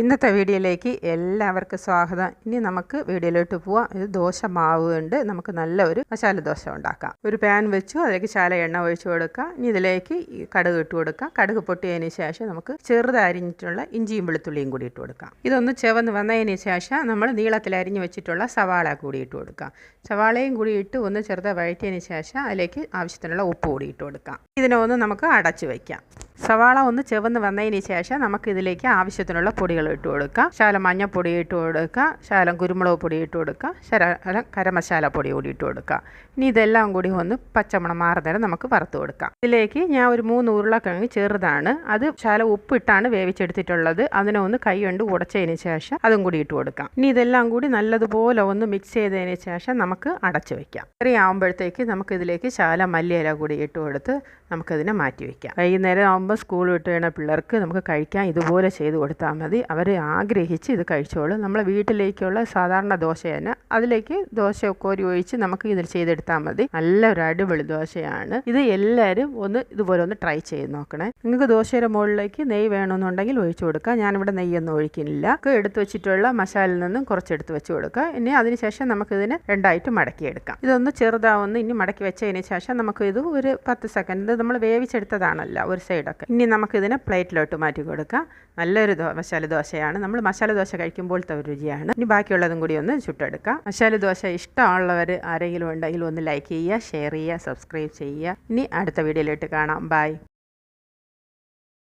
ഇന്നത്തെ വീഡിയോയിലേക്ക് എല്ലാവർക്കും സ്വാഗതം. ഇനി നമുക്ക് വീഡിയോയിലോട്ട് പോവാം. ഇത് ദോശ മാവ് കൊണ്ട് നമുക്ക് നല്ല ഒരു മസാല ദോശ ഉണ്ടാക്കാം. ഒരു പാൻ വെച്ചു അതിലേക്ക് ശാല എണ്ണ ഒഴിച്ച് കൊടുക്കുക. ഇനി ഇതിലേക്ക് കടുക് ഇട്ട് കൊടുക്കാം കടുക് പൊട്ടിയതിന് ശേഷം നമുക്ക് ചെറുതരിഞ്ഞിട്ടുള്ള ഇഞ്ചിയും വെളുത്തുള്ളിയും കൂടി ഇട്ട് കൊടുക്കാം. ഇതൊന്ന് ചെവന്ന് വന്നതിന് ശേഷം നമ്മൾ നീളത്തിൽ അരിഞ്ഞു വെച്ചിട്ടുള്ള സവാള കൂടി ഇട്ട് കൊടുക്കാം. സവാളയും കൂടി ഇട്ട് ഒന്ന് ചെറുതായി വഴറ്റിയതിന് ശേഷം അതിലേക്ക് ആവശ്യത്തിനുള്ള ഉപ്പ് കൂടി ഇട്ട് കൊടുക്കാം. ഇതിനെ ഒന്ന് നമുക്ക് അടച്ചു വയ്ക്കാം. സവാള ഒന്ന് ചെവന്ന് വന്നതിന് ശേഷം നമുക്ക് ഇതിലേക്ക് ആവശ്യത്തിനുള്ള പൊടികൾ ഇട്ട് കൊടുക്കുക. ശകലം മഞ്ഞൾപ്പൊടി ഇട്ട് കൊടുക്കുക. ശകലം കുരുമുളക് പൊടി ഇട്ട് കൊടുക്കുക. ശകലം കരമസാല പൊടി കൂടി ഇട്ട് കൊടുക്കുക. ഇനി ഇതെല്ലാം കൂടി ഒന്ന് പച്ചമണം മാറുന്നേരം നമുക്ക് വറുത്ത് കൊടുക്കാം. ഇതിലേക്ക് ഞാൻ ഒരു മൂന്ന് ഉരുളക്കിഴങ്ങ് ചെറുതാണ്. അത് ശകലം ഉപ്പിട്ടാണ് വേവിച്ചെടുത്തിട്ടുള്ളത്. അതിനെ ഒന്ന് കൈ കൊണ്ട് ഉടച്ചതിന് ശേഷം അതും കൂടി ഇട്ട് കൊടുക്കാം. ഇനി ഇതെല്ലാം കൂടി നല്ലതുപോലെ ഒന്ന് മിക്സ് ചെയ്തതിന് ശേഷം നമുക്ക് അടച്ചു വയ്ക്കാം ഇത്രയും ആകുമ്പോഴത്തേക്ക് നമുക്ക് ഇതിലേക്ക് ശകലം മല്ലിയില കൂടി ഇട്ട് കൊടുത്ത് നമുക്കതിനെ മാറ്റി വയ്ക്കാം വൈകുന്നേരം ആകുമ്പോൾ സ്കൂൾ വിട്ട് വേണ പിള്ളേർക്ക് നമുക്ക് കഴിക്കാൻ ഇതുപോലെ ചെയ്ത് കൊടുത്താൽ മതി. അവർ ആഗ്രഹിച്ച് ഇത് കഴിച്ചോളും. നമ്മളെ വീട്ടിലേക്കുള്ള സാധാരണ ദോശ തന്നെ അതിലേക്ക് ദോശ കോരി ഒഴിച്ച് നമുക്ക് ഇതിൽ ചെയ്തെടുത്താൽ മതി. നല്ലൊരു അടിപൊളി ദോശയാണ്. ഇത് എല്ലാവരും ഒന്ന് ഇതുപോലെ ഒന്ന് ട്രൈ ചെയ്ത് നോക്കണേ. നിങ്ങൾക്ക് ദോശയുടെ മുകളിലേക്ക് നെയ്യ് വേണമെന്നുണ്ടെങ്കിൽ ഒഴിച്ചു കൊടുക്കുക. ഞാനിവിടെ നെയ്യൊന്നും ഒഴിക്കുന്നില്ല. എടുത്ത് വെച്ചിട്ടുള്ള മസാലയിൽ നിന്നും കുറച്ച് എടുത്ത് വെച്ച് കൊടുക്കുക. ഇനി അതിനുശേഷം നമുക്കിതിനെ രണ്ടായിട്ട് മടക്കിയെടുക്കാം. ഇതൊന്ന് ചെറുതാവുന്ന ഇനി മടക്കി വെച്ചതിന് ശേഷം നമുക്ക് ഇത് ഒരു പത്ത് സെക്കൻഡ് നമ്മൾ വേവിച്ചെടുത്തതാണല്ലോ ഒരു സൈഡൊക്കെ ഇനി നമുക്കിതിനെ പ്ലേറ്റിലോട്ട് മാറ്റി കൊടുക്കാം. നല്ലൊരു ദോ മസാല ദോശയാണ്. നമ്മൾ മസാല ദോശ കഴിക്കുമ്പോഴത്തെ ഒരു രുചിയാണ്. ഇനി ബാക്കിയുള്ളതും കൂടി ഒന്ന് ചുട്ടെടുക്കാം. മസാല ദോശ ഇഷ്ടമുള്ളവർ ആരെങ്കിലും ഉണ്ടെങ്കിൽ ഒന്ന് ലൈക്ക് ചെയ്യുക ഷെയർ ചെയ്യുക സബ്സ്ക്രൈബ് ചെയ്യുക. ഇനി അടുത്ത വീഡിയോയിലോട്ട് കാണാം. ബൈ